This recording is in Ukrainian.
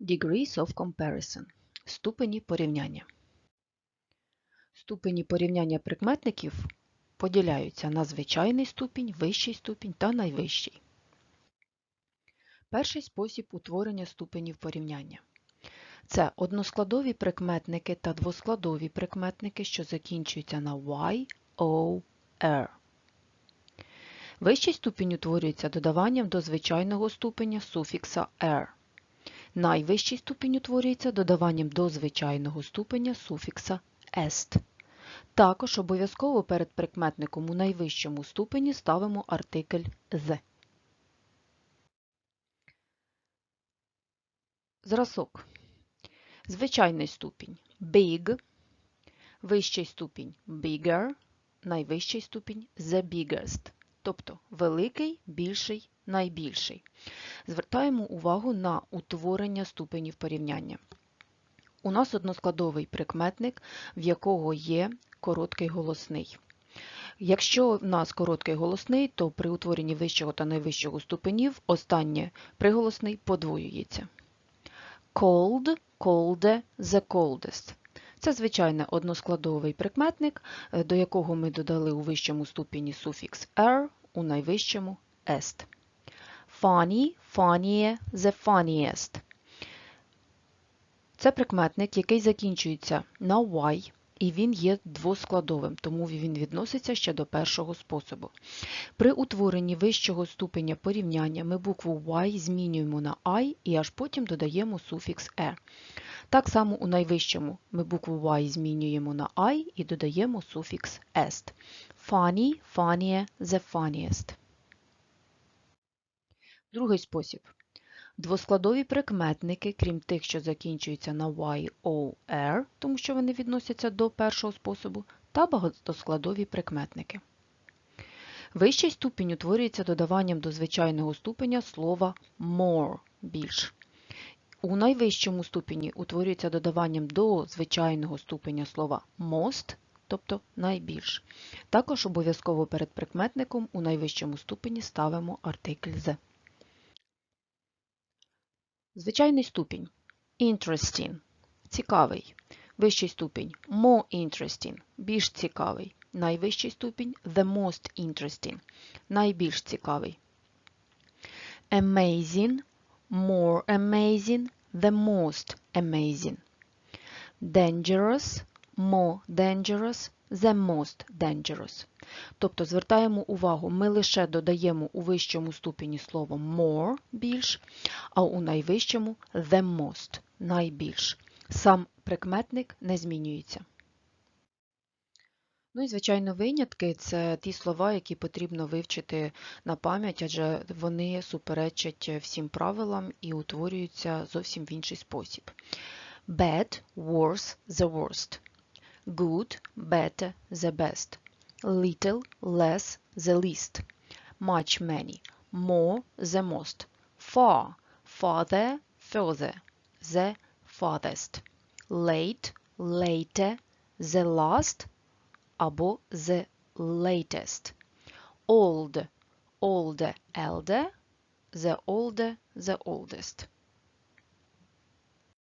Degrees of comparison. Ступені порівняння. Ступені порівняння прикметників поділяються на звичайний ступінь, вищий ступінь та найвищий. Перший спосіб утворення ступенів порівняння. Це односкладові прикметники та двоскладові прикметники, що закінчуються на y, o, r. Вищий ступінь утворюється додаванням до звичайного ступеня суфікса r. Найвищий ступінь утворюється додаванням до звичайного ступеня суфікса est. Також обов'язково перед прикметником у найвищому ступені ставимо артикль «the». Зразок. Звичайний ступінь big, вищий ступінь bigger, найвищий ступінь the biggest, тобто великий, більший, найбільший. Звертаємо увагу на утворення ступенів порівняння. У нас односкладовий прикметник, в якого є короткий голосний. Якщо в нас короткий голосний, то при утворенні вищого та найвищого ступенів останнє приголосний подвоюється. Cold, colder, the coldest. Це звичайно односкладовий прикметник, до якого ми додали у вищому ступені суфікс er, у найвищому est. Funny, funnier, the funniest. Це прикметник, який закінчується на y, і він є двоскладовим, тому він відноситься ще до першого способу. При утворенні вищого ступеня порівняння ми букву y змінюємо на і і аж потім додаємо суфікс e. Так само у найвищому ми букву y змінюємо на і і додаємо суфікс est. Funny, funnier, the funniest. Другий спосіб. Двоскладові прикметники, крім тих, що закінчуються на y, o, r, тому що вони відносяться до першого способу, та багатоскладові прикметники. Вищий ступінь утворюється додаванням до звичайного ступеня слова more більш. У найвищому ступені утворюється додаванням до звичайного ступеня слова most, тобто найбільш. Також обов'язково перед прикметником у найвищому ступені ставимо артикль «the». Звичайний ступінь interesting цікавий. Вищий ступінь more interesting більш цікавий. Найвищий ступінь the most interesting найбільш цікавий. Amazing more amazing the most amazing. Dangerous more dangerous the most dangerous. Тобто звертаємо увагу, ми лише додаємо у вищому ступені слово more більш, а у найвищому the most найбільш. Сам прикметник не змінюється. Ну і, звичайно, винятки це ті слова, які потрібно вивчити на пам'ять, адже вони суперечать всім правилам і утворюються зовсім в інший спосіб. Bad, worse, the worst. Good, better, the best. Little, less, the least. Much, many. More, the most. Far, farther, further. The farthest. Late, later, the last або the latest. Old, older, elder, the older, the oldest.